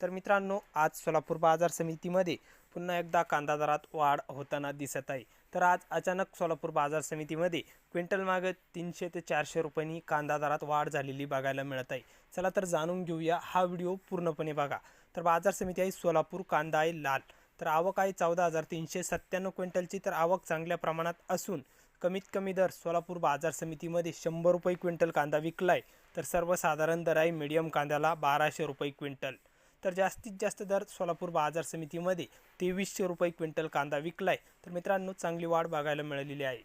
तर मित्रांनो आज सोलापूर बाजार समितीमध्ये पुन्हा एकदा कांदा दरात वाढ होताना दिसत आहे. तर आज अचानक सोलापूर बाजार समितीमध्ये क्विंटलमागे तीनशे ते चारशे रुपयांनी कांदा दरात वाढ झालेली बघायला मिळत आहे. चला तर जाणून घेऊया हा व्हिडिओ पूर्णपणे बघा. तर बाजार समिती आहे सोलापूर कांदा आहे लाल. तर आवक आहे चौदा हजार तीनशे सत्त्याण्णव क्विंटलची. तर आवक चांगल्या प्रमाणात असून कमीत कमी दर सोलापूर बाजार समितीमध्ये शंभर रुपये क्विंटल कांदा विकलाय. तर सर्वसाधारण दर आहे मीडियम कांद्याला बाराशे रुपये क्विंटल. तर जास्तीत जास्त दर सोलापूर बाजार समितीमध्ये तेवीसशे रुपये क्विंटल कांदा विकलाय. तर मित्रांनो चांगली वाढ बघायला मिळालेली आहे.